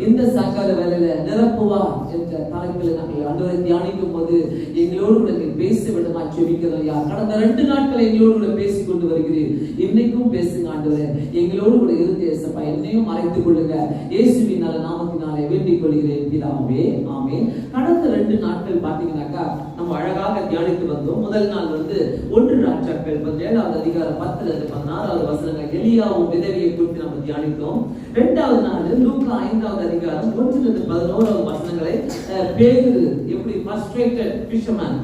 இந்த சாயங்கால வேலையில நிரப்புவா என்ற தலைப்பில் நாங்கள் ஆண்டவரை தியானிக்கும் போது எங்களோடு கூட பேச விடமா ஜெபிக்கிறோம் ஐயா கடந்த ரெண்டு நாட்கள் எங்களோடு கூட பேசிக் கொண்டு வருகிறீர். இன்னைக்கும் பேசுங்க ஆண்டவரே. எங்களோடு கூட இருந்து ஏசப்பா. என்னையும் மறைத்துக் கொள்ளுங்க. இயேசுவின் நல்ல நாமத்தினாலே வேண்டிக் கொள்கிறேன். பிதாவே ஆமே கடந்த ரெண்டு நாட்கள் பாத்தீங்கன்னாக்கா நம்ம அழகாக தியானித்து வந்தோம். முதல் நாள் வந்து ஒன்று ராஜாக்கள் பதினேழாவது அதிகாரம் பத்துல இருந்து பதினாறாவது வசனங்கள் எலியாவும் விதவியை குறித்து நம்ம தியானித்தோம். இரண்டாவது நாள் லூக்கா ஐந்தாவது அதிகாரம் ஒன்றுல இருந்து பதினோராவது வசனங்களை அஹ், பேதுரு எப்படி ஃப்ரஸ்ட்ரேட்டட் ஃபிஷர்மேன்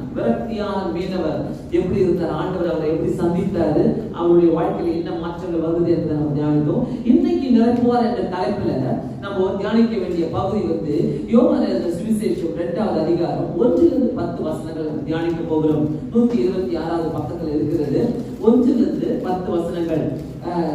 விரக்தியான மீனவர் எப்படி இருந்தார்? ஆண்டவர் அவரை எப்படி சந்தித்தாரு? அவருடைய வாழ்க்கையில் என்ன மாற்றங்கள் வந்தது என்று நம்ம தியானித்தோம். இன்னைக்கு நிரப்புவார் என்ற தலைப்புல நம்ம தியானிக்க வேண்டிய பகுதி வந்து யோகான சுவிசேஷம் இரண்டாவது அதிகாரம் ஒன்றிலிருந்து பத்து வசனங்கள் தியானிக்க போகிறோம். நூத்தி இருபத்தி ஆறாவது பக்கத்துல இருக்கிறது. ஒன்றிலிருந்து பத்து வசனங்கள்.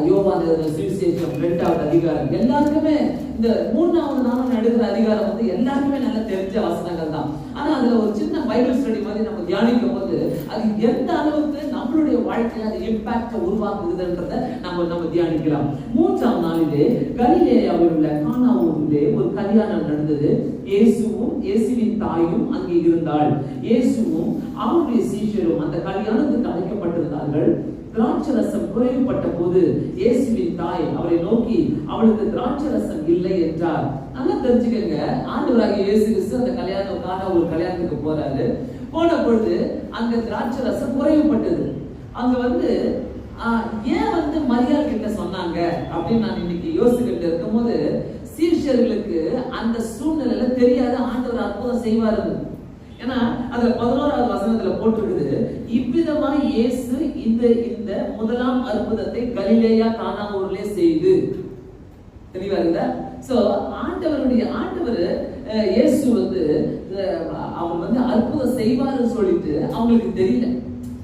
யோவான் எழுதின சுவிசேஷம் இரண்டாவது அதிகாரம். எல்லாருக்குமே இந்த மூணாவது நாளும் எடுக்கிற அதிகாரம் வந்து எல்லாருக்குமே நல்லா தெரிஞ்ச வசனங்கள் தான். ஆனா அதுல ஒரு சின்ன பைபிள் ஸ்டடி மாதிரி நம்ம தியானிக்கும் போது அது எந்த அளவுக்கு நம்மளுடைய வாழ்க்கையில அது இம்பாக்ட உருவாக்குதுன்றத நம்ம நம்ம தியானிக்கலாம். மூன்றாம் நாளிலே கலிலேயாவில் உள்ள கானா ஊரிலே ஒரு கல்யாணம் நடந்தது. இயேசுவும் இயேசுவின் தாயும் அங்கே இருந்தாள். இயேசுவும் அவருடைய சீஷரும் அந்த கல்யாணத்துக்கு அழைக்கப்பட்டிருந்தார்கள். திராட்சரசம் குறைவுபட்ட போது இயேசுவின் தாய் அவரை நோக்கி அவளுக்கு திராட்சை ரசம் இல்லை என்றார். நல்லா தெரிஞ்சுக்கங்க. ஆண்டவராக இயேசு கிறிஸ்து அந்த கல்யாணத்துக்காக ஒரு கல்யாணத்துக்கு போறாரு. போன பொழுது அங்க திராட்சை ரசம் குறைவுபட்டது. அங்க வந்து ஆஹ், ஏன் வந்து மரியாதை கிட்ட சொன்னாங்க? அப்படின்னு நான் இன்னைக்கு யோசிச்சுக்கிட்டு இருக்கும்போது சீஷர்களுக்கு அந்த சூழ்நிலையில தெரியாத ஆண்டவர் அற்புதம் செய்வாரு. ஏன்னா அதுல பதினோராவது வசனத்துல போட்டிருக்குது. இவ்விதமா இயேசு இந்த இந்த முதலாம் அற்புதத்தை கலிலேயா காணாமூர்லே செய்து. தெளிவா இருக்குதா? சோ ஆண்டவருடைய ஆண்டவர் அஹ், இயேசு வந்து அவன் வந்து அற்புதம் செய்வாருன்னு சொல்லிட்டு அவங்களுக்கு தெரியல.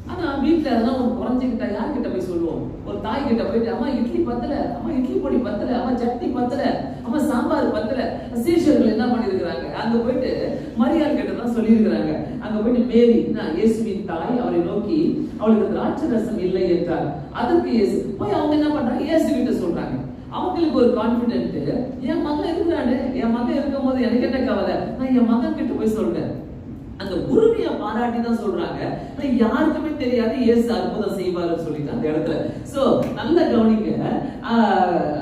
ஆனா வீட்டுல அதெல்லாம் அவங்க குறைஞ்சுக்கிட்டா யார்கிட்ட தாய் கிட்ட போயிட்டு அம்மா இட்லி பத்தல அம்மா இட்லி பொடி பத்தல அம்மா சட்னி பத்தல அம்மா சாம்பார் பத்தல. சீஷர்கள் என்ன பண்ணிருக்கிறாங்க அங்க போயிட்டு மரியாள் கிட்ட தான் சொல்லியிருக்கிறாங்க. அங்க போயிட்டு மேரி நான் இயேசுவின் தாய் அவரை நோக்கி அவளுக்கு திராட்சை ரசம் இல்லை என்றார். அதற்கு இயேசு போய் அவங்க என்ன பண்றாங்க? இயேசு கிட்ட சொல்றாங்க. அவங்களுக்கு ஒரு கான்பிடென்ட் என் மகன் இருக்கிறாரு என் மகன் இருக்கும் போது எனக்கு என்ன கவலை? நான் என் மகன் கிட்ட போய் சொல்றேன். அந்த உரிமையை பாராட்டி தான் சொல்றாங்க. ஆனா யாருக்குமே தெரியாது இயேசு அற்புதம் செய்வாருன்னு சொல்லிட்டு அந்த இடத்துல. சோ நல்ல கவனிங்க. ஆஹ்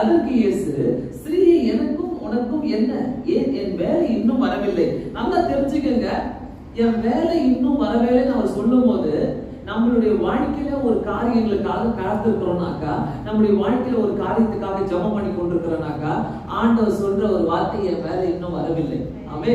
அதற்கு இயேசு ஸ்ரீயை எனக்கும் உனக்கும் என்ன? ஏன் என் வேலை இன்னும் வரவில்லை? நல்லா தெரிஞ்சுக்கங்க. என் வேலை இன்னும் வரவேலைன்னு அவர் சொல்லும் போது நம்மளுடைய வாழ்க்கையில ஒரு காரியங்களுக்காக காத்திருக்கிறோம்னாக்கா நம்மளுடைய வாழ்க்கையில ஒரு காரியத்துக்காக ஜெபம் பண்ணி கொண்டிருக்கிறோம்னாக்கா ஆண்டவர் சொல்ற ஒரு வார்த்தை என் வேலை இன்னும் வரவில்லை. ஆமே.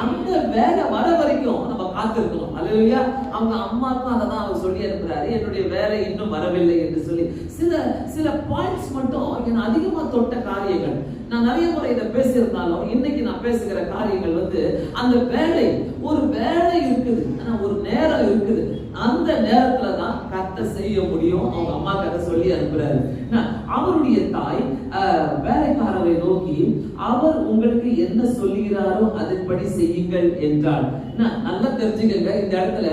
அந்த வேலை வர வரைக்கும் நம்ம காத்திருக்கணும். அல்லையா அவங்க அம்மாக்கும் அதை தான் அவர் சொல்லி அனுப்புறாரு. என்னுடைய வேலை இன்னும் வரவில்லை என்று சொல்லி. சில சில பாயிண்ட்ஸ் மட்டும் என்ன அதிகமா தொட்ட காரியங்கள். நான் நிறைய முறை இதை பேசியிருந்தாலும் இன்னைக்கு நான் பேசுகிற காரியங்கள் வந்து அந்த வேலை ஒரு வேலை இருக்குது. ஆனா ஒரு நேரம் இருக்குது. அந்த நேரத்துல தான் கத்த செய்ய முடியும். அவங்க அம்மா கதை சொல்லி அனுப்புறாரு. அவருடைய தாய் வேலைக்காரரை நோக்கி அவர் உங்களுக்கு என்ன சொல்லுகிறாரோ அதன்படி செய்யுங்கள் என்றாள். நல்லா தெரிஞ்சுக்கங்க. இந்த இடத்துல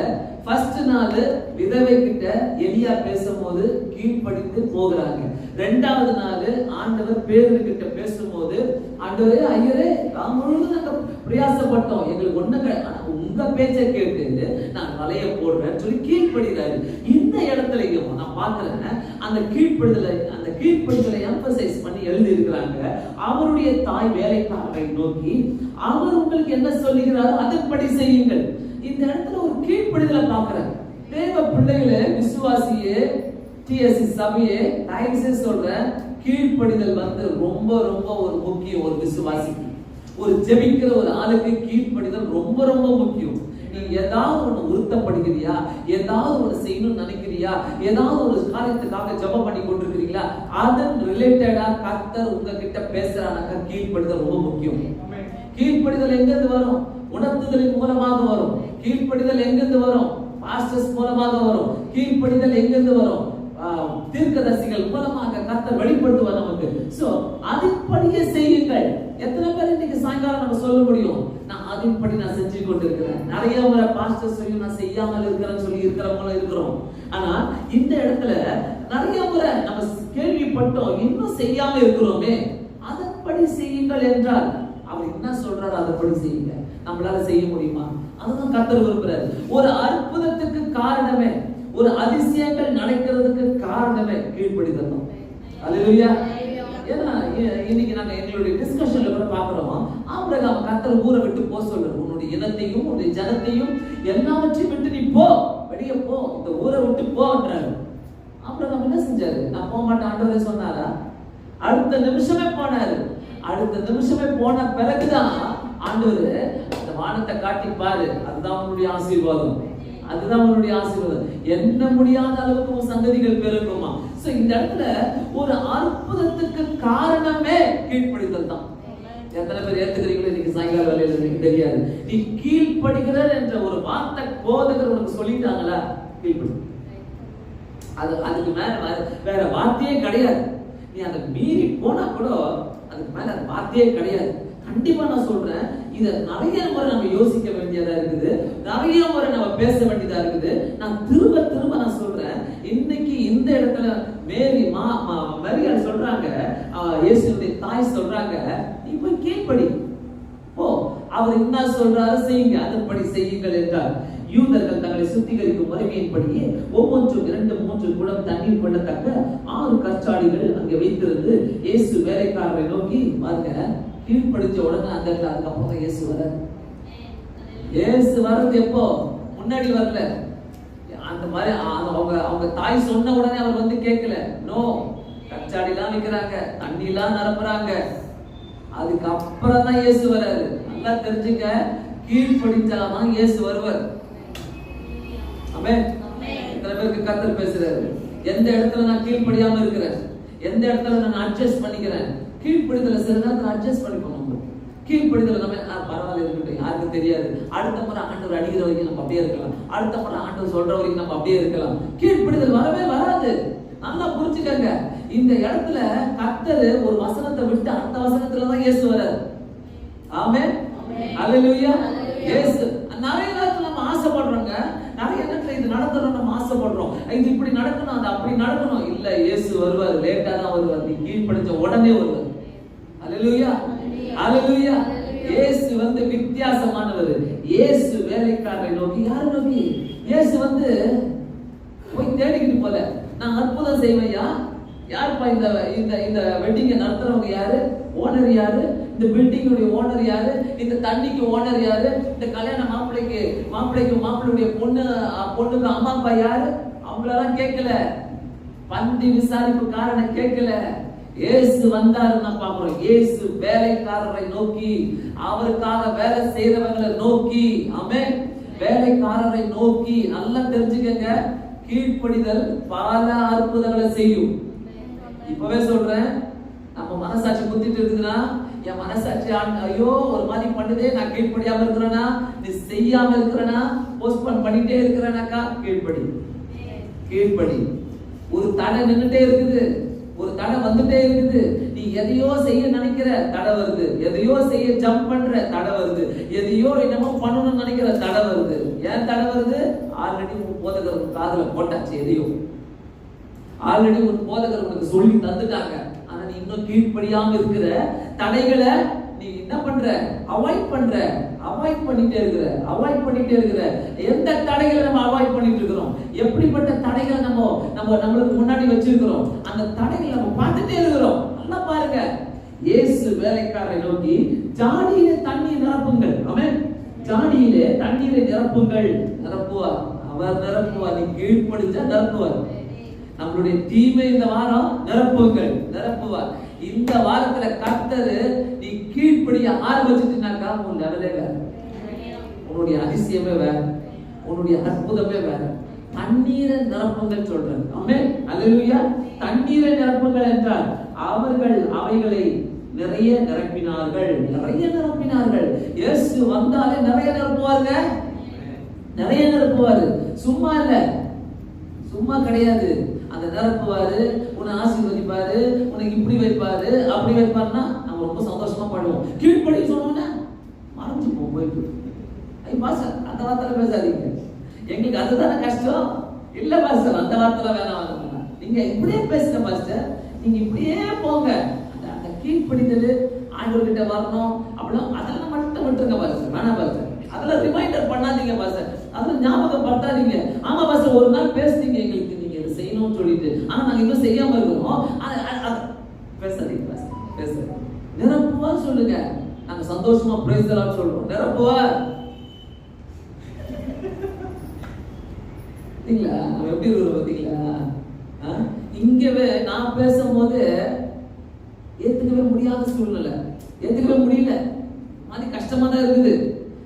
ஃபர்ஸ்ட் நாள் விதவை கிட்ட எலியா பேசும்போது கீழ்ப்படிந்து போகிறாங்க. ரெண்டாவது நாள் ஆண்டவர் பேரு கிட்ட பேசும்போது ஆண்டவரே ஐயரே நான் முழுவதும் நாங்க பிரயாசப்பட்டோம். எங்களுக்கு ஒண்ணுங்க ஆனா உங்க பேச்சை கேட்டு நான் வலைய போடுறேன்னு சொல்லி கீழ்ப்படுகிறாரு இந்த இடத்துலயும் நான் பாக்குறேன் அந்த கீழ்ப்படுதலை அந்த கீழ்ப்படிதலை எம்பசைஸ் பண்ணி எழுதியிருக்கிறாங்க. அவருடைய தாய் வேலைக்காரரை நோக்கி அவர் உங்களுக்கு என்ன சொல்லுகிறாரோ? அதன்படி செய்யுங்கள். இந்த இடத்துல ஒரு கீழ்ப்படிதலை பாக்குறேன் தேவ பிள்ளைகளே விசுவாசியே டிஎஸ்சி சபையே தயவு சொல்றேன் கீழ்ப்படிதல் வந்து ரொம்ப ரொம்ப ஒரு முக்கியம் ஒரு விசுவாசிக்கு. ஒரு ஜெபிக்கிற ஒரு ஆளுக்கு கீழ்ப்படிதல் ரொம்ப ரொம்ப முக்கியம். நீ ஏதாவது ஒண்ணு உறுத்தப்படுகிறியா ஏதாவது ஒன்று செய்யணும்னு நினைக்கிறியா? ஏதாவது ஒரு காரியத்துக்காக ஜெபம் பண்ணி கொண்டிருக்கிறீங்களா? அதன் ரிலேட்டடா கர்த்தர் உங்ககிட்ட பேசுறானாக்கா கீழ்ப்படிதல் ரொம்ப முக்கியம். கீழ்ப்படிதல் எங்கிருந்து வரும்? உணர்த்துதலின் மூலமாக வரும். கீழ்ப்படிதல் எங்கிருந்து வரும்? பாஸ்டர்ஸ் மூலமாக வரும். கீழ்ப்படிதல் எங்கிருந்து வரும்? ஆஹ், தீர்க்கதரிசிகள் மூலமாக கத்த வெளிப்படுத்துவார் நமக்கு. சோ அதுபடியே செய்யுங்கள். எத்தனை பேர் இன்னைக்கு சாயங்காலம் நம்ம சொல்ல முடியும்? அதன்படி நான் செஞ்சு கொண்டிருக்கிறேன் நிறைய முறை பாஸ்டர் சொல்லி நான் செய்யாமல் இருக்கிறேன்னு சொல்லி இருக்கிறவங்களும் இருக்கிறோம். ஆனா இந்த இடத்துல நிறைய முறை நம்ம கேள்விப்பட்டோம் இன்னும் செய்யாம இருக்கிறோமே. அதன்படி செய்யுங்கள் என்றால் அவர் என்ன சொல்றாரு அதன்படி செய்யுங்க. நம்மளால செய்ய முடியுமா? அதுதான் கத்தர் விரும்புறாரு. ஒரு அற்புதத்துக்கு காரணமே ஒரு அதிசயங்கள் நடக்கிறதுக்கு காரணமே கீழ்ப்படிதல் தான். அல்லேலூயா. ஏன்னா இன்னைக்கு நாங்க எங்களுடைய டிஸ்கஷன்ல கூட பாக்குறோம் ஆபிரகாம் கத்தர் ஊரை விட்டு போ சொல்லு உன்னுடைய இனத்தையும் உன்னுடைய ஜனத்தையும் எல்லாவற்றையும் விட்டு நீ போ. வெளியே போ. இந்த ஊரை விட்டு போன்றாரு ஆபிரகாம் என்ன செஞ்சாரு? நான் போக மாட்டேன் ஆண்டவரே சொன்னாரா? அடுத்த நிமிஷமே போனாரு. அடுத்த நிமிஷமே போன பிறகுதான் ஆண்டவர் அந்த வானத்தை காட்டி பாரு. அதுதான் உன்னுடைய ஆசீர்வாதம். அதுதான் உன்னுடைய ஆசீர்வாதம். என்ன முடியாத அளவுக்கு உன் சங்கதிகள் பெருக்குமா சோ இந்த இடத்துல ஒரு அற்புதத்துக்கு காரணமே கீழ்ப்படிதல் தான். எத்தனை பேர் ஏத்துக்கிறீங்களோ இன்னைக்கு சாயங்கால வேலையில எனக்கு தெரியாது. நீ கீழ்படுகிறார் என்ற ஒரு வார்த்தை போதகர் உனக்கு சொல்லிட்டாங்களா? கீழ்படு அது அதுக்கு மேல வேற- வார்த்தையே கிடையாது. நீ அதை மீறி போனா கூட அதுக்கு மேல அந்த வார்த்தையே கிடையாது. கண்டிப்பா நான் சொல்றேன். இத நிறைய முறை நம்ம யோசிக்க வேண்டியதா இருக்குது. நிறைய முறை நம்ம பேச வேண்டியதா இருக்குது. நான் திரும்ப திரும்ப நான் சொல்றேன். இன்னைக்கு இந்த இடத்துல மேரி மா மா- மரியாள் சொல்றாங்க. இயேசுடைய தாய் சொல்றாங்க. போய் கீழ்ப்படி ஓ அவர் என்ன சொல்றாரு? செய்யுங்க அதன்படி செய்யுங்கள் என்றார். யூதர்கள் தங்களை சுத்திகரிக்கும் முறைமையின்படியே ஒவ்வொன்றும் இரண்டு மூன்று குடம் தண்ணீர் கொள்ளத்தக்க ஆறு கற்சாடிகள் அங்கே வைத்திருந்து இயேசு வேலைக்காரரை நோக்கி பாருங்க கீழ்படிச்ச உடனே அந்த இடத்துல அதுக்கப்புறம் இயேசு வர இயேசு வர்றது எப்போ? முன்னாடி வரல. அந்த மாதிரி அவங்க அவங்க தாய் சொன்ன உடனே அவர் வந்து கேட்கல. நோ கச்சாடிலாம் விற்கிறாங்க தண்ணிலாம் நிரப்புறாங்க. அதுக்கப்புறம் தான் இயேசு வராரு நல்லா தெரிஞ்சுங்க. கீழ்படித்தாதான் இயேசு வருவார். அமே எத்தனை பேருக்கு கத்தர் பேசுறாரு? எந்த இடத்துல நான் கீழ்ப்படியாம இருக்கிறேன்? எந்த இடத்துல நான் அட்ஜஸ்ட் பண்ணிக்கிறேன்? கீழ்ப்படிதல சில நேரத்தில் அட்ஜஸ்ட் பண்ணிப்போம் நம்ம. கீழ்ப்படிதல நம்ம பரவாயில்ல இருக்கட்டும். யாருக்கும் தெரியாது. அடுத்த முறை ஆண்டவர் அடிக்கிற வரைக்கும் நம்ம அப்படியே இருக்கலாம். அடுத்த முறை ஆண்டவர் சொல்ற வரைக்கும் நம்ம அப்படியே இருக்கலாம். கீழ்ப்படிதல் வரவே வராது. நல்லா புரிஞ்சுக்கங்க. இந்த இடத்துல கர்த்தர் ஒரு வசனத்தை விட்டு அடுத்த வசனத்துல தான் இயேசு வராரு ஆமென். அல்லேலூயா இயேசு. நிறைய நேரத்துல நம்ம ஆசைப்படுறோங்க. நிறைய நேரத்துல இது நடக்கணும் நம்ம ஆசைப்படுறோம். இது இப்படி நடக்கணும் அது அப்படி நடக்கணும். இல்ல இயேசு வருவார். லேட்டா தான் வருவார். நீ கீழ்ப்படிச்ச உடனே வருவார். அல்லேலூயா அல்லேலூயா இயேசு வந்து வித்தியாசமானவர். இயேசு வேலைக்காரரை நோக்கி யாரை நோக்கி? இயேசு வந்து போய் தேடிக்கிட்டு போல. நான் அற்புதம் செய்வையா யாருப்பா இந்த இந்த இந்த வெட்டிங்கை நடத்துறவங்க யாரு? ஓனர் யாரு? இந்த பில்டிங்குடைய ஓனர் யாரு? இந்த தண்ணிக்கு ஓனர் யாரு? இந்த கல்யாண மாப்பிள்ளைக்கு மாப்பிள்ளைக்கு மாப்பிள்ளையுடைய பொண்ணு பொண்ணுக்கு அம்மா அப்பா யாரு? அவங்களெல்லாம் கேட்கல. பந்தி விசாரிப்பு காரணம் கேட்கல. இயேசு வந்தாருன்னா பாக்குறோம் இயேசு வேலைக்காரரை நோக்கி அவருக்காக வேலை செய்யறவங்களை நோக்கி. அமே வேலைக்காரரை நோக்கி. நல்லா தெரிஞ்சுக்கங்க. கீழ்ப்படிதல் பல அற்புதங்களை செய்யும். இப்பவே சொல்றேன் நம்ம மனசாட்சி குத்திட்டு இருக்குதுன்னா என் மனசாட்சி ஆண்- ஐயோ ஒரு மாதிரி பண்ணுதே நான் கீழ்படியாம இருக்கிறேனா? நீ செய்யாம இருக்கிறேனா? போஸ்ட்போன் பண்ணிட்டே இருக்கிறேனாக்கா கீழ்படி கீழ்படி ஒரு தடை நின்றுட்டே இருக்குது. ஒரு தடை வந்துட்டே இருக்குது. நீ எதையோ செய்ய நினைக்கிற தடை வருது. எதையோ செய்ய ஜம்ப் பண்ற தடை வருது. எதையோ என்னமோ பண்ணணும்னு நினைக்கிற தடை வருது. ஏன் தடை வருது? ஆல்ரெடி போதகர் காதல போட்டாச்சு எதையோ. ஆல்ரெடி ஒரு போதகர் உனக்கு சொல்லி தந்துட்டாங்க. ஆனா நீ இன்னும் கீழ்ப்படியாம இருக்கிற தடைகளை நீ என்ன பண்ற? அவாய்ட் பண்ற. அவாய்ட் பண்ணிட்டே இருக்கிற. அவாய்ட் பண்ணிட்டே இருக்கிற. எந்த தடைகளை நம்ம அவாய்ட் பண்ணிட்டு இருக்கிறோம்? எப்படிப்பட்ட தடைகளை நம்ம நம்ம நம்மளுக்கு முன்னாடி வச்சிருக்கிறோம்? அந்த தடைகளை நம்ம பார்த்துட்டே இருக்கிறோம். நல்லா பாருங்க. இயேசு வேலைக்காரரை நோக்கி ஜாடியில தண்ணீர் நிரப்புங்கள். அவன் ஜாடியிலே தண்ணீரை நிரப்புங்கள். நிரப்புவார். அவர் நிரப்புவார். நீ கீழ்ப்படிச்சா நிரப்புவார். நம்மளுடைய தீமை இந்த வாரம் நிரப்புங்கள் நிரப்புவார். இந்த வாரத்துல கர்த்தரு நீ கீழ்ப்படிய ஆரம்பிச்சுட்டுனாக்கா உன் லெவலே வேற. உன்னுடைய அதிசயமே வேற. உன்னுடைய அற்புதமே வேற. தண்ணீரை நிரப்புங்கள் சொல்றாரு. ஆமே அல்லேலூயா தண்ணீரை நிரப்புங்கள் என்றால் அவர்கள் அவைகளை நிறைய நிரப்பினார்கள். நிறைய நிரப்பினார்கள். இயேசு வந்தாலே நிறைய நிரப்புவாருங்க. நிறைய நிரப்புவாரு. சும்மா இல்ல. சும்மா கிடையாது. அந்த நிரப்புவாரு உன்னை ஆசீர்வதிப்பாரு. உனக்கு இப்படி வைப்பாரு. அப்படி வைப்பாருன்னா நம்ம ரொம்ப சந்தோஷமா பாடுவோம். கீழ்படி சொன்னோன்னே மறைஞ்சு போ போயிட்டு. ஐ பாஸ்டர் அந்த வார்த்தையில பேசாதீங்க. எங்களுக்கு அதுதானே கஷ்டம். இல்ல பாஸ்டர் அந்த வார்த்தையில வேணாம் நீங்க இப்படியே பேசுங்க பாஸ்டர் நீங்க இப்படியே போங்க. அந்த அந்த கீழ்ப்படிதல் ஆண்டவர்கிட்ட வரணும். அப்படிலாம் அதெல்லாம் மட்டும் விட்டுருங்க பாஸ்டர் வேணாம் பாஸ்டர் அதெல்லாம் ரிமைண்டர் பண்ணாதீங்க பாஸ்டர் அதெல்லாம் ஞாபகப்படுத்தாதீங்க. ஆமா பாஸ்டர் ஒரு நாள் பேசுனீங்க எங்களுக்கு. செய்யணும்னு சொல்லிட்டு ஆனா நாங்க இன்னும் செய்யாம இருக்கிறோம் பேசாதீங்க பேசுறேன் நிரப்புவா சொல்லுங்க. நாங்க சந்தோஷமா பிரைஸ் சொல்றோம். நிரப்புவா. பாத்தீங்களா? நம்ம எப்படி இருக்கிற பாத்தீங்களா? இங்கவே நான் பேசும்போது ஏத்துக்கவே முடியாத சூழ்நிலை. ஏத்துக்கவே முடியல. மாதிரி கஷ்டமா தான் இருக்குது.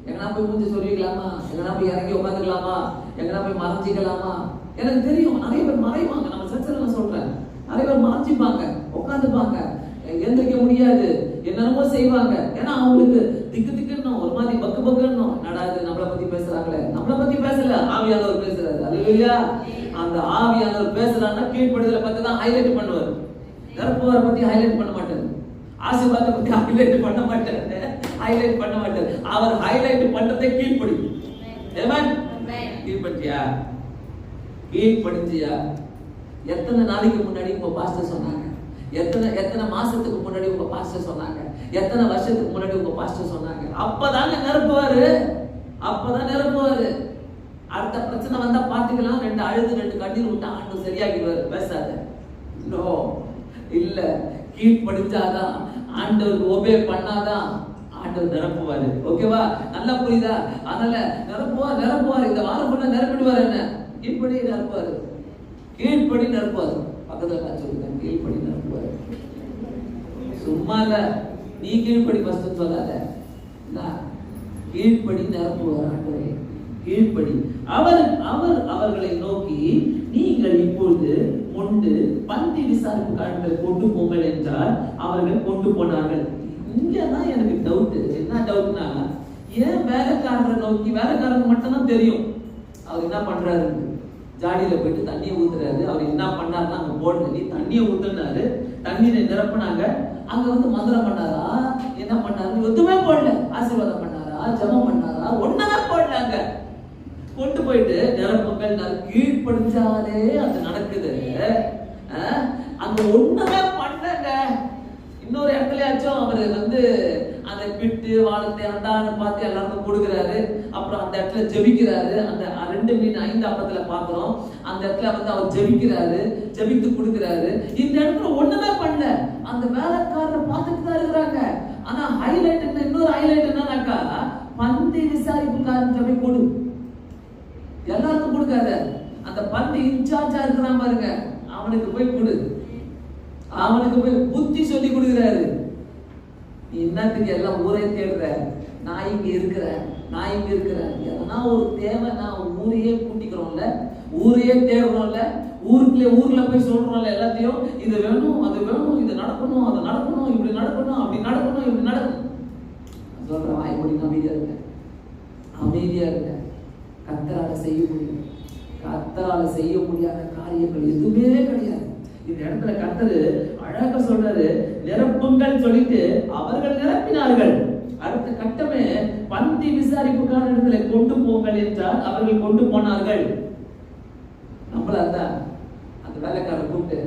எங்கனா போய் மூஞ்சி சொல்லிக்கலாமா எங்கனா போய் இறங்கி உட்காந்துக்கலாமா எங்கனா போய் மறைஞ்சிக்கலாமா? எனக்கு தெரியும். நிறைய பேர் மறைவாங்க. நம்ம சர்ச்சில் நான் சொல்றேன். நிறைய பேர் மறைஞ்சிப்பாங்க உட்காந்துப்பாங்க எந்திரிக்க முடியாது. என்னென்னமோ செய்வாங்க. ஏன்னா அவங்களுக்கு திக்கு திக்குன்னு ஒரு மாதிரி பக்கு பக்குன்னு என்னடா இது? நம்மளை பத்தி பேசுறாங்களே. நம்மளை பத்தி பேசல. ஆவியானவர் பேசுறாரு. அது இல்லையா அந்த ஆவியானவர் பேசுறாருன்னா கீழ்ப்படுதலை பத்தி தான் ஹைலைட் பண்ணுவார். நிரப்புவாரை பத்தி ஹைலைட் பண்ண மாட்டார். ஆசீர்வாதத்தை பத்தி ஹைலைட் பண்ண மாட்டார். ஹைலைட் பண்ண மாட்டார். அவர் ஹைலைட் பண்றதை கீழ்ப்படி? கீழ்ப்படியா வீண்படுத்தியா? எத்தனை நாளைக்கு முன்னாடி உங்க பாஸ்டர் சொன்னாங்க? எத்தனை எத்தனை மாசத்துக்கு முன்னாடி உங்க பாஸ்டர் சொன்னாங்க? எத்தனை வருஷத்துக்கு முன்னாடி உங்க பாஸ்டர் சொன்னாங்க? அப்பதாங்க நிரப்புவாரு. அப்பதான் நிரப்புவாரு. அடுத்த பிரச்சனை வந்தா பாத்துக்கலாம் ரெண்டு அழுது ரெண்டு கண்ணீர் விட்டா ஆண்டு சரியாகிடுவாரு. பேசாத. நோ இல்ல. கீழ்ப்படிஞ்சாதான் ஆண்டவருக்கு ஒபே பண்ணாதான் ஆண்டவர் நிரப்புவாரு. ஓகேவா நல்லா புரியுதா? அதனால நிரப்புவார் நிரப்புவார். இந்த வாரம் பண்ண நிரப்பிடுவார் என்ன? கீழ்படி நடப்பார். கீழ்படி நடப்பார். பக்கத்தில் நான் சொல்லுங்க கீழ்படி நடப்பார். சும்மா இல்ல நீ கீழ்படி ஃபஸ்ட்டு சொல்லாத. கீழ்படி நிரப்புவார் ஆண்டவரே. கீழ்படி அவர் அவர் அவர்களை நோக்கி நீங்கள் இப்பொழுது கொண்டு பந்தி விசாரிப்பு காலங்களை கொண்டு போங்கள் என்றால் அவர்கள் கொண்டு போனார்கள். இங்கதான் எனக்கு டவுட் என்ன டவுட்னா ஏன் வேலைக்காரரை நோக்கி வேலைக்காரனுக்கு மட்டும்தான் தெரியும். அவர் என்ன பண்றாரு? ஜாடியில போயிட்டு தண்ணியை ஊத்துறாரு. அவர் என்ன பண்ணாருன்னா அங்க போர்டு நீ தண்ணியை ஊத்துனாரு. தண்ணீரை நிரப்புனாங்க. அங்க வந்து மந்திரம் பண்ணாரா? என்ன பண்ணாரு? எதுவுமே போடல. ஆசீர்வாதம் பண்ணாரா? ஜபம் பண்ணாரா? ஒண்ணுமே போடலாங்க கொண்டு போயிட்டு நிரப்புங்கள் நான் கீழ்ப்படுத்தாலே அது நடக்குது. அங்க ஒண்ணுமே பண்ணங்க இன்னொரு இடத்துலயாச்சும் அவர் வந்து அந்த பிட்டு வாழத்தை அந்தான்னு பார்த்து எல்லாருக்கும் கொடுக்குறாரு அப்புறம் அந்த இடத்துல ஜெபிக்கிறாரு. அந்த ரெண்டு மீன் ஐந்து அப்பத்துல பாக்குறோம் அந்த இடத்துல வந்து அவர் ஜெபிக்கிறாரு. ஜெபித்து கொடுக்குறாரு. இந்த இடத்துல ஒண்ணுமே பண்ணல. அந்த வேலைக்காரரை பார்த்துட்டு தான் இருக்கிறாங்க. ஆனா ஹைலைட் என்ன? இன்னொரு ஹைலைட் என்னன்னாக்கா பந்தி விசாரிப்புக்காரன் ஜெபி கொடு எல்லாருக்கும் கொடுக்காத. அந்த பந்து இன்சார்ஜா இருக்கிறான் பாருங்க. அவனுக்கு போய் கொடு அவனுக்கு போய் புத்தி சொல்லி கொடுக்குறாரு. நீ என்னத்துக்கு எல்லாம் ஊரே தேடுற? நான் இங்க இருக்கிறேன் நான் இங்க இருக்கிறேன். எதனா ஒரு தேவை நான் ஊரையே கூட்டிக்கிறோம்ல ஊரையே தேடுறோம்ல ஊருக்குள்ளே ஊர்ல போய் சொல்றோம்ல எல்லாத்தையும் இது வேணும் அது வேணும் இது நடக்கணும் அது நடக்கணும் இப்படி நடக்கணும் அப்படி நடக்கணும் இப்படி நடக்கணும். நான் வாய் மூடி அமைதியா இருக்க அமைதியா இருக்க கத்தரால செய்ய முடியும் கத்தரால செய்ய முடியாத காரியங்கள் எதுவுமே கிடையாது. இந்த இடத்துல கத்தரு அழகா சொல்றாரு நிரப்புங்கள் சொல்லிட்டு அவர்கள் நிரப்பினார்கள். அடுத்த கட்டமே பந்தி விசாரிப்புக்கான இடத்துல கொண்டு போங்கள் என்றால் அவர்கள் கொண்டு போனார்கள். நம்மள தான் அந்த வேலைக்காரர் கூப்பிட்டு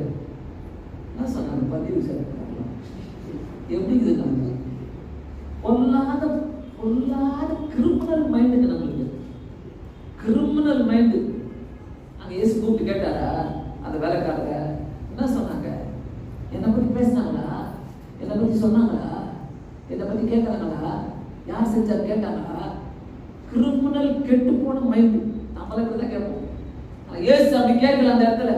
என்ன சொன்னாங்க பந்தி விசாரிப்பு எப்படி இது நம்ம பொல்லாத பொல்லாத கிரிமினல் மைண்டுக்கு நம்மளுக்கு. கிரிமினல் மைண்டு அங்க இயேசு கூப்பிட்டு கேட்டாரா அந்த வேலைக்காரர என்ன சொன்னாங்க என்னை பத்தி பேசினாங்களா என்னை பத்தி சொன்னாங்களா என்னை பத்தி கேட்கறாங்களா யார் செஞ்சா கேட்டாங்களா கிரிமினல் கெட்டு போன மைண்டு நம்மள தான் கேட்போம். ஏசு அப்படி கேட்கல அந்த இடத்துல.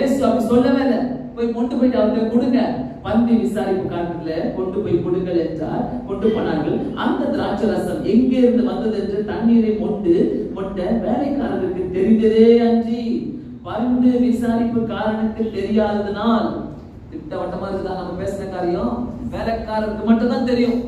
ஏசு அப்படி சொல்லவே இல்லை. போய் கொண்டு போயிட்டு அவர்கிட்ட கொடுங்க. பந்தி விசாரிப்பு காலத்துல கொண்டு போய் கொடுங்கள் என்றார். கொண்டு போனார்கள். அந்த திராட்சை ரசம் எங்கே இருந்து வந்தது என்று தண்ணீரை மொண்டு மொட்ட வேலைக்காரருக்கு தெரிந்ததே அன்றி பந்து விசாரிப்பு காரணத்துக்கு தெரியாததுனால் திட்டவட்டமா இருக்குதா? நம்ம பேசின காரியம் வேலைக்காரருக்கு மட்டும் தான் தெரியும்.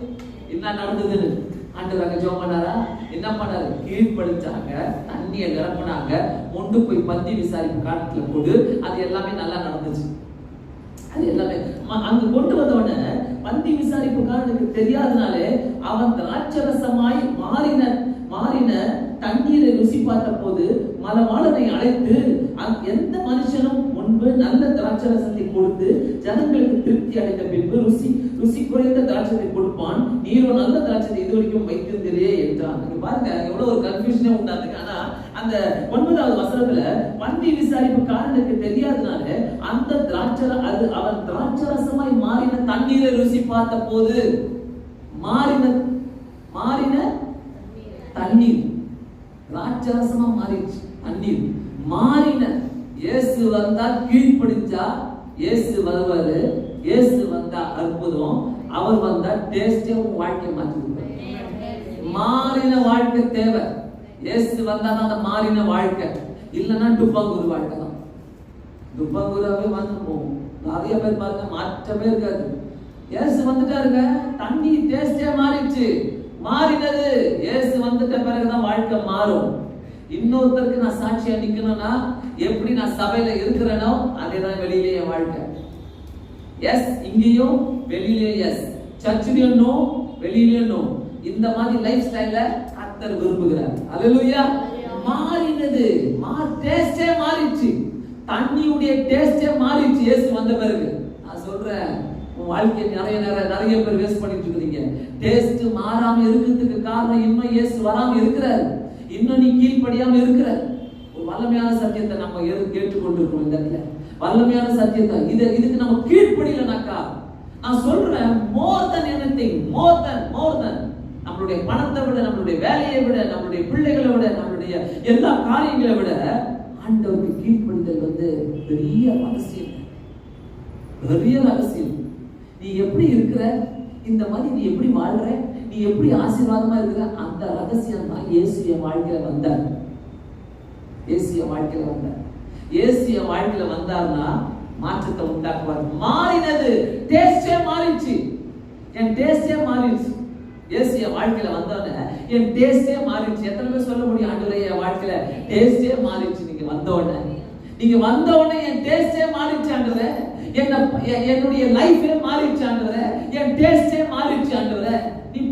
என்ன நடந்ததுன்னு. ஆண்டவர் அங்க ஜோம் பண்ணாரா? என்ன பண்ணாரு? கீழ்ப்படுத்தாங்க தண்ணியை நிரப்புனாங்க. கொண்டு போய் பந்தி விசாரிப்பு காலத்துல போடு அது எல்லாமே நல்லா நடந்துச்சு. அது எல்லாமே. ம- அங்க கொண்டு வந்த உடனே பந்தி விசாரிப்புக்காரனுக்கு தெரியாதனாலே அவன் திராட்சரசமாய் மாறின மாறின தண்ணீரை ருசி பார்த்த போது மலவாளனை அழைத்து எந்த மனுஷனும் முன்பு நல்ல திராட்சரசத்தை கொடுத்து ஜனங்களுக்கு திருப்தி அடைந்த பின்பு ருசி ருசி குறைந்த திராட்சத்தை கொடுப்பான். நீரோ நல்ல திராட்சத்தை இது வரைக்கும் வைத்திருந்தீரே என்றான். நீங்க பாருங்க எவ்வளவு ஒரு கன்ஃபியூஷனே உண்டாதுங்க ஆனா அந்த ஒன்பதாவது வசனத்துல பண்டி விசாரிப்பு காரனுக்கு தெரியாதனால அந்த திராட்சர அது அவன் திராட்சரசமாய் மாறின தண்ணீரை ருசி பார்த்த போது மாறின மாறின தண்ணீர். ராட்சரசமா மாறிடுச்சு. அந்நியர் மாறின. இயேசு வந்தா கீழ்ப்படிச்சா இயேசு வருவாரு. இயேசு வந்தா அற்புதம். அவர் வந்தா டேஸ்டே உன் வாழ்க்கை மாற்றி மாறின வாழ்க்கை தேவை. இயேசு வந்தா தான் அந்த மாறின வாழ்க்கை. இல்லைன்னா டுப்பாங்கூர் வாழ்க்கை தான். டுப்பாங்கூராகவே வந்து போவோம் நிறைய பேர் பாருங்க மாற்றமே இருக்காது. இயேசு வந்துட்டாருங்க. தண்ணி டேஸ்டே மாறிடுச்சு. மாறினது. இயேசு வந்துட்ட பிறகுதான் வாழ்க்கை மாறும். இன்னொருத்தருக்கு நான் சாட்சியா நிக்கணும்னா எப்படி நான் சபையில இருக்கிறேனோ அதேதான் தான் என் வாழ்க்கை. எஸ் இங்கேயும் வெளியிலே எஸ் சர்ச்சிலையும் நோ வெளியிலேயும் நோ இந்த மாதிரி லைஃப் ஸ்டைல கத்தர் விரும்புகிறார். அலலுயா மாறினது. மா டேஸ்டே மாறிடுச்சு. தண்ணியுடைய டேஸ்டே மாறிடுச்சு. இயேசு வந்த பிறகு. நான் சொல்றேன் உன் வாழ்க்கை நிறைய நேரம் நிறைய பேர் வேஸ்ட் பண்ணிட்டு இருக்கிறீங்க. டேஸ்ட் மாறாம இருக்கிறதுக்கு காரணம் இன்னும் இயேசு வராம இருக்கிறாரு. இன்னும் நீ கீழ்படியாம இருக்கிற. ஒரு வல்லமையான சத்தியத்தை நம்ம கேட்டுக்கொண்டிருக்கோம் இந்த இடத்துல? வல்லமையான சத்தியத்தை. இது இதுக்கு நம்ம கீழ்படியலனாக்கா நான் சொல்றேன் மோர் than anything மோர் மோர் நம்மளுடைய பணத்தை விட நம்மளுடைய வேலையை விட நம்மளுடைய பிள்ளைகளை விட நம்மளுடைய எல்லா காரியங்களை விட ஆண்டவருக்கு கீழ்ப்படிதல் வந்து பெரிய ரகசியம். பெரிய ரகசியம். நீ எப்படி இருக்கிற? இந்த மாதிரி நீ எப்படி வாழ்ற? நீ எப்படி ஆசீர்வாதமா இருக்கிற அந்த ரகசியம் தான் இயேசு வாழ்க்கையில வந்தார். இயேசு வாழ்க்கையில வந்தார். இயேசு வாழ்க்கையில வந்தார்னா மாற்றத்தை உண்டாக்குவார். மாறினது டேஸ்டே மாறிடுச்சு. என் டேஸ்டே மாறிடுச்சு. இயேசு வாழ்க்கையில வந்தோடனே என் டேஸ்டே மாறிடுச்சு. எத்தனை பேர் சொல்ல முடியும் ஆண்டவரே என் வாழ்க்கையில டேஸ்டே மாறிடுச்சு. நீங்க வந்த உடனே நீங்க வந்த உடனே என் டேஸ்டே மாறிடுச்சு ஆண்டவரே. என்ன என்னுடைய லைஃபே மாறிடுச்சு ஆண்டவரே. என் டேஸ்டே மாறிடுச்சு ஆண்டவரே.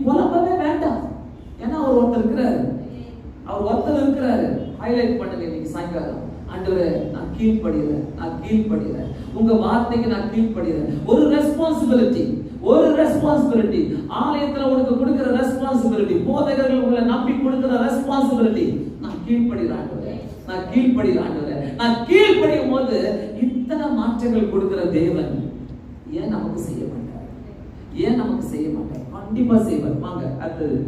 குழப்பவே வேண்டாம். ஏன்னா அவர் ஒருத்தர் இருக்கிறாரு. அவர் ஒருத்தர் இருக்கிறாரு. ஹைலைட் பண்ணுங்க இன்னைக்கு சாயங்காலம். ஆண்டவரே நான் கீழ்ப்படுகிறேன் நான் கீழ்ப்படுகிறேன் உங்க வார்த்தைக்கு நான் கீழ்ப்படுகிறேன் ஒரு ரெஸ்பான்சிபிலிட்டி ஒரு ரெஸ்பான்சிபிலிட்டி ஆலயத்துல உனக்கு கொடுக்கிற ரெஸ்பான்சிபிலிட்டி போதகர்கள் உங்களை நம்பி கொடுக்கிற ரெஸ்பான்சிபிலிட்டி நான் கீழ்ப்படுகிறேன் ஆண்டவரே. நான் கீழ்ப்படுகிறேன் ஆண்டவரே. நான் கீழ்ப்படியும் போது இத்தனை மாற்றங்கள் கொடுக்கிற தேவன் ஏன் நமக்கு செய்ய மாட்டேன் ஏன் நமக்கு செய்ய மாட்டேன்? கண்டிப்பா செய்வார் வாங்க அடுத்தது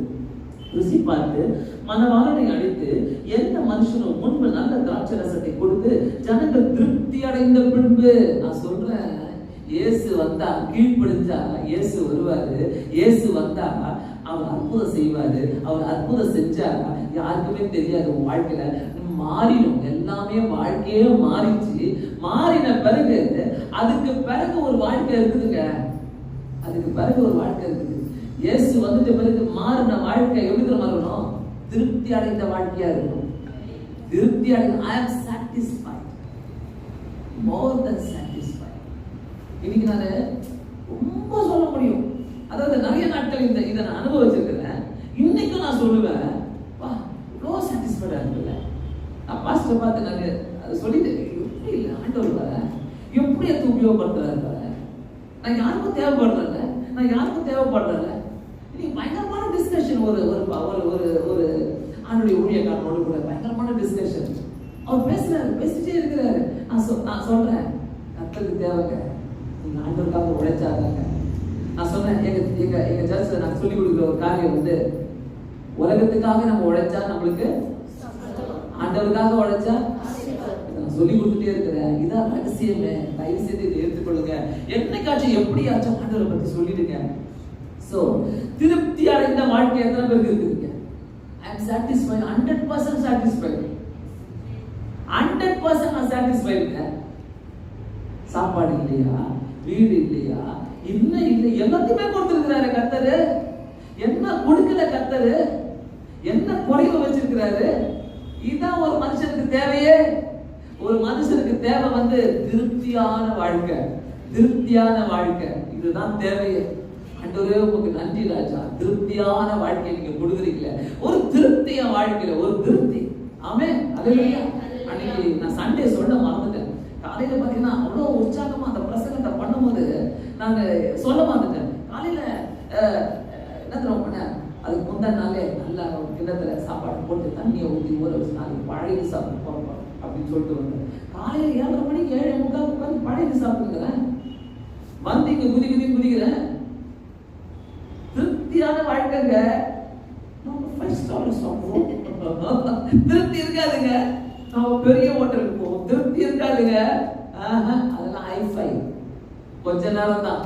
ருசி பார்த்து மனவாளனை அழைத்து எந்த மனுஷனும் முன்பு நல்ல திராட்சை ரசத்தை கொடுத்து ஜனங்கள் திருப்தி அடைந்த பின்பு நான் சொல்றேன் இயேசு வந்தா கீழ்ப்படிஞ்சா இயேசு வருவாரு. இயேசு வந்தா அவர் அற்புதம் செய்வாரு. அவர் அற்புதம் செஞ்சா யாருக்குமே தெரியாது வாழ்க்கையில. மாறிடும். எல்லாமே வாழ்க்கையே மாறிச்சு மாறின பிறகு அதுக்கு பிறகு ஒரு வாழ்க்கை இருக்குதுங்க. அதுக்கு பிறகு ஒரு வாழ்க்கை இருக்குது. இயேசு வந்துட்ட பிறகு மாறின வாழ்க்கை எப்படி தெரியுமா இருக்கணும்? திருப்தி அடைந்த வாழ்க்கையா இருக்கணும். திருப்தி அடைந்த ஐ ஆம் சாட்டிஸ்ஃபைட் மோர் தன் சாட்டிஸ்ஃபைட் இன்னைக்கு நான் ரொம்ப சொல்ல முடியும். அதாவது நிறைய நாட்கள் இந்த இதை நான் அனுபவிச்சிருக்கிறேன். இன்னைக்கும் நான் சொல்லுவேன் வா இவ்வளோ சாட்டிஸ்ஃபைடாக இருக்குல்ல நான் பாஸ்டர் பார்த்து நான் அதை சொல்லிட்டு எப்படி இல்லை ஆண்டவர் எப்படி அதை உபயோகப்படுத்துறாரு? நான் யாருக்கும் தேவைப்படுறேன்ல நான் யாருக்கும் தேவைப்படுறேன்ல நீ பயங்கரமான டிஸ்கஷன் ஒரு ஒரு ஒரு ஒரு ஒரு ஆணுடைய ஊழியக்காரனோடு கூட பயங்கரமான டிஸ்கஷன் அவர் பேசுறாரு பேசிட்டே இருக்கிறாரு. நான் சொல் நான் சொல்றேன் கத்தருக்கு தேவைங்க. நீங்க ஆண்டவருக்காக உழைச்சாதாங்க. நான் சொன்னேன் எங்க எங்க எங்க சர்ச்சில் நான் சொல்லி கொடுக்குற ஒரு காரியம் வந்து உலகத்துக்காக நம்ம உழைச்சா நம்மளுக்கு ஆண்டவருக்காக உழைச்சா சொல்லி கொடுத்துட்டே இருக்கிறேன் இதான் ரகசியமே. தயவு செய்து இதை எடுத்துக்கொள்ளுங்க என்னைக்காச்சும் எப்படியாச்சும் ஆண்டவரை பத்தி சொல்லிடுங்க. சோ திருப்தி அடைந்த வாழ்க்கை எத்தனை பேருக்கு இருக்குதுங்க I satisfy satisfied hundred percent satisfy hundred percent நான் சாட்டிஸ்ஃபைடுங்க சாப்பாடு இல்லையா? வீடு இல்லையா? இன்னும் இல்லை? எல்லாத்தையுமே கொடுத்துருக்கிறாரு கர்த்தரு. என்ன கொடுக்கல கர்த்தரு? என்ன குறைவு வச்சிருக்கிறாரு? இதான் ஒரு மனுஷனுக்கு தேவையே. ஒரு மனுஷனுக்கு தேவை வந்து திருப்தியான வாழ்க்கை. திருப்தியான வாழ்க்கை. இதுதான் தேவையே. ஆண்டவரே உங்களுக்கு நன்றி ராஜா. திருப்தியான வாழ்க்கையை நீங்க கொடுக்குறீங்களே. ஒரு திருப்தியா வாழ்க்கையில ஒரு திருப்தி. ஆமே அதுலயா அன்னைக்கு நான் சண்டே சொல்ல மறந்துட்டேன். காலையில பாத்தீங்கன்னா அவ்வளவு உற்சாகமா அந்த பிரசங்கத்தை பண்ணும்போது நாங்க சொல்ல மறந்துட்டேன். காலையில என்ன தெரியுமா பண்ணேன் அதுக்கு முந்தின நாளே நல்லா கிண்ணத்துல சாப்பாடு போட்டு தண்ணியை ஊற்றி ஊற வச்சு நாளைக்கு பழைய சாப்பிட்டு போறோம் அப்படின்னு சொல்லிட்டு வந்தேன் காலையில ஏழரை மணி ஏழு முக்கால் உட்காந்து பழைய சாப்பிட்டுக்கிறேன் வந்து இங்க குதி குதி குதிக்கிறேன். திருப்தியான வாழ்க்கைங்க. சாப்பிடுவோம். திருப்தி இருக்காதுங்க. நம்ம பெரிய ஹோட்டலுக்கு போவோம். திருப்தி இருக்காதுங்க. அதெல்லாம் ஐஃபை கொஞ்ச நேரம் தான்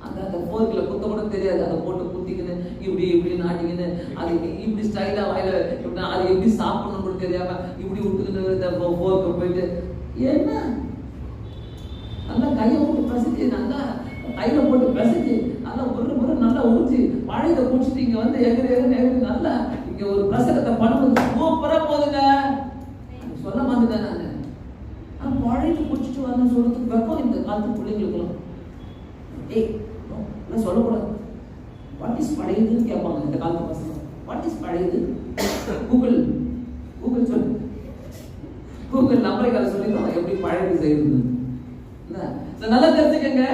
அந்த அந்த போர்க்கில் குத்த கூட தெரியாது. அதை போட்டு குத்திக்கின்னு இப்படி இப்படி நாட்டிக்கின்னு அது இப்படி- ஸ்டைலாக வாயில இப்படி அது எப்படி சாப்பிடணும் தெரியாம இப்படி விட்டுக்கிட்டு இந்த ஃபோர்க்கு போயிட்டு என்ன? நல்லா கையை போட்டு பிசைஞ்சு நல்லா கையில போட்டு பிசைஞ்சு நல்லா ஒரு முறை நல்லா ஊற்றி பழையதை குடிச்சிட்டு இங்க வந்து எகிரி எகிரி எகிரி நல்லா இங்க ஒரு பிரசங்கத்தை பண்ணும்போது சூப்பரா போதுங்க சொல்ல மாட்டேன் நான் ஆனா குடிச்சிட்டு வரணும்னு சொல்றதுக்கு வெக்கம் இந்த காலத்து பிள்ளைங்களுக்குலாம் ஏய் no, இதெல்லாம் சொல்லக்கூடாது வாட் இஸ் பழையதுன்னு கேட்பாங்க இந்த காலத்து பசங்க வாட் இஸ் பழையது கூகுள் கூகுள் சொல்லு கூகுள் நம்பரை கதை சொல்லி தான் எப்படி பழையது செய்யுது என்ன? So, நல்லா தெரிஞ்சுக்கங்க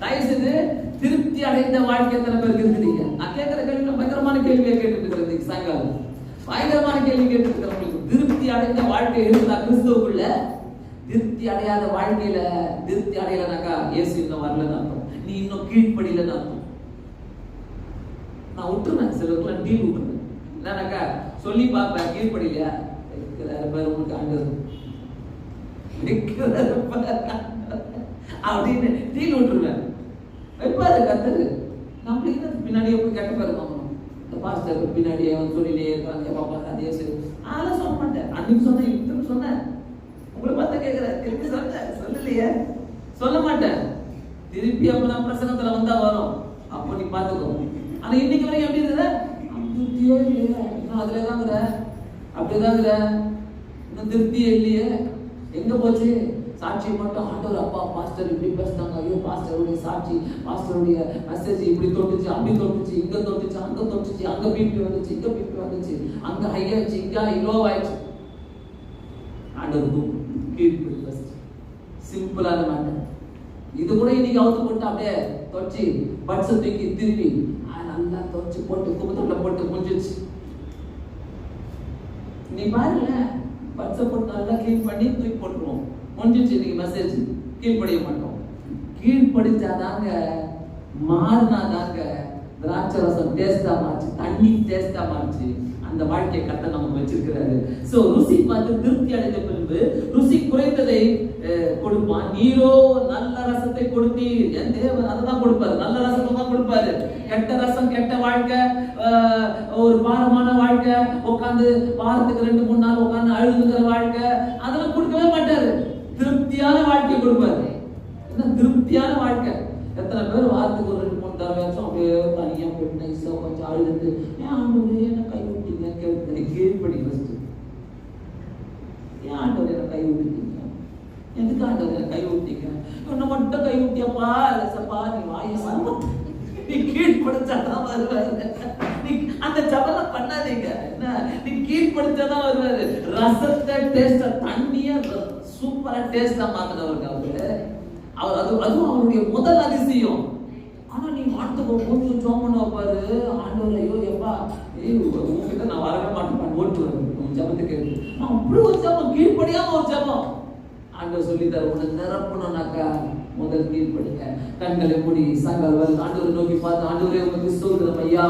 தயவு செய்து திருப்தி அடைந்த வாழ்க்கை எத்தனை பேருக்கு இருக்கிறீங்க நான் கேட்கிற கேள்வி பயங்கரமான கேள்வியை கேட்டுட்டு இருக்கிறேன் இன்னைக்கு சாயங்காலம் பயங்கரமான கேள்வி கேட்டுட்டு இருக்கிறேன் உங்களுக்கு திருப்தி அடைந்த வாழ்க்கை இருந்தா கிறிஸ்துவுக்குள்ள திருப்தி அடையாத வாழ்க்கையில திருப்தி அடையலனாக்கா இயேசு இன்னும் வரலன்னு அர்த்தம். நீ இன்னும் கீழ்ப்படியிலன்னு அர்த்தம். நான் விட்டுருவேன் சிலருக்குலாம் டீல் விட்டுருவேன் என்னன்னாக்கா சொல்லி பார்ப்பேன் கீழ்ப்படியில இருக்கிறாரு பேர் உங்களுக்கு ஆண்டவர் அப்படின்னு டீல் விட்டுருவேன். வைப்பாரு கத்தரு. நம்மளுக்கு பின்னாடியே போய் கெட்ட பேர் வாங்கணும் இந்த பாஸ்டர் பின்னாடியே வந்து சொல்லிட்டே இருக்காங்க பாப்பா அதே சரி. அதெல்லாம் சொல்ல மாட்டேன். அன்னைக்கு சொன்னேன் இத்தனை சொன்னேன். உங்களை பார்த்தா கேட்கிறேன் திருப்பி சொன்னேன் சொல்லலையே? சொல்ல மாட்டேன். திருப்பி அப்ப நான் பிரசங்கத்துல வந்தா வரும். அப்போ நீ பாத்துக்கோ. ஆனா இன்னைக்கு வரைக்கும் எப்படி இருக்கிற திருப்தியோ இல்லையே. இன்னும் அதுல தாங்கிற. அப்படியேதாங்கிற இன்னும் திருப்தியே இல்லையே. எங்க போச்சு? சாட்சி மட்டும் ஆண்டவர் அப்பா பாஸ்டர் இப்படி பேசினாங்க. ஐயோ பாஸ்டருடைய சாட்சி பாஸ்டருடைய மெசேஜ் இப்படி தொட்டுச்சு அப்படி தொட்டுச்சு இங்க தொட்டுச்சு அங்க தொட்டுச்சு அங்க பீப்பி வந்துச்சு இங்க பீப்பி வந்துச்சு. அங்க ஹை ஆயிடுச்சு இங்க லோ ஆயிடுச்சு. ஆண்டவர் சிம்பிளான மேட்டர் இது கூட இன்னைக்கு அவுத்து போட்டு அப்படியே தொடச்சி பட்ஸை தூக்கி திருப்பி நல்லா தொடச்சி போட்டு குமுத்தம்ல போட்டு முடிஞ்சிச்சு நீ பாருல பட்ஸை போட்டு நல்லா க்ளீன் பண்ணி தூக்கி போட்டுருவோம். முடிஞ்சிச்சு இன்னைக்கு மெசேஜ் கீழ்ப்படிய மாட்டோம். கீழ்ப்படிச்சாதாங்க மாறினாதாங்க திராட்சை ரசம் டேஸ்டா மாறிச்சு தண்ணி டேஸ்டா மாறிச்சு. அந்த வாழ்க்கையை கத்த நமக்கு வச்சிருக்கிறாரு. சோ ருசி பார்த்து திருப்தி அடைந்த பின்பு ருசி குறைந்ததை கொடுப்பான். நீரோ நல்ல ரசத்தை கொடுத்தீர். என் தேவன் அதுதான் கொடுப்பாரு. நல்ல ரசத்தை தான் கொடுப்பாரு. கெட்ட ரசம் கெட்ட வாழ்க்கை ஒரு பாரமான வாழ்க்கை உட்காந்து வாரத்துக்கு ரெண்டு மூணு நாள் உட்காந்து அழுதுங்கிற வாழ்க்கை அதெல்லாம் கொடுக்கவே மாட்டாரு. திருப்தியான வாழ்க்கை கொடுப்பாரு. என்ன திருப்தியான வாழ்க்கை? எத்தனை பேர் வாரத்துக்கு ஒரு ரெண்டு மூணு தடவை அப்படியே தனியாக போட்டு நைஸாக கொஞ்சம் அழுது ஏன் ஆண்டவரே கீழ்படி ஃபஸ்ட்டு ஏன் ஆண்டவர் என்ன கை விட்டீங்க எதுக்கு ஆண்டவர் என்ன கை விட்டீங்க உன்னை மட்டும் கை விட்டியப்பா இல்லப்பா நீ வாய நீ கீழ்படுத்தாதான் வருவாரு. நீ அந்த ஜபலம் பண்ணாதீங்க. என்ன? நீ கீழ்படுத்தாதான் வருவாரு. ரசத்தை டேஸ்ட தண்ணிய சூப்பரா டேஸ்டா மாத்தினவருக்கு அவரு. அவர் அது அதுவும் அவருடைய முதல் அதிசயம். ஆனா நீ ஆண்டுக்கு மூச்சு ஜோம் பண்ண வைப்பாரு. ஆண்டவர் ஐயோ எப்பா? ஏய் உங்ககிட்ட நான் உன் ஜபத்துக்கு அப்படி ஒரு ஜபம் கீழ்படியாம ஒரு ஜபம். ஆண்டவர் சொல்லி தர உன்னை நிரப்பணும்னாக்கா முதல் கீழ்படுங்க கண்களை மூடி சாயங்காலம் ஆண்டவரை நோக்கி பார்த்து ஆண்டவரே உங்களுக்கு சோதனம் ஐயா.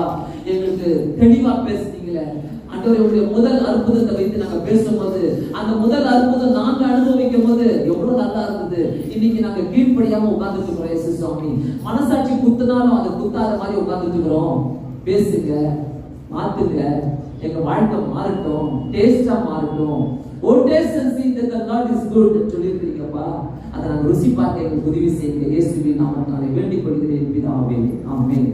எங்களுக்கு தெளிவா பேசுனீங்களே. ஆண்டவருடைய முதல் அற்புதத்தை வைத்து நாங்க பேசும்போது அந்த முதல் அற்புதம் நாங்க அனுபவிக்கும் போது எவ்வளவு நல்லா இருந்தது. இன்னைக்கு நாங்க கீழ்படியாம உட்கார்ந்துட்டு இருக்கிறோம் இயேசு சுவாமி. மனசாட்சி குத்துனாலும் அதை குத்தாத மாதிரி உட்கார்ந்துட்டு இருக்கிறோம் பேசுங்க மாத்துங்க. எங்க வாழ்க்கை மாறட்டும் டேஸ்டா மாறட்டும். ஓ taste and see that the Lord is good சொல்லிருக்கீங்கப்பா அதை நாங்கள் ருசி பார்க்க எங்களுக்கு உதவி செய்யுங்க. இயேசுவின் நாமத்தாலே வேண்டிக் கொள்கிறேன் பிதாவே. ஆமென்.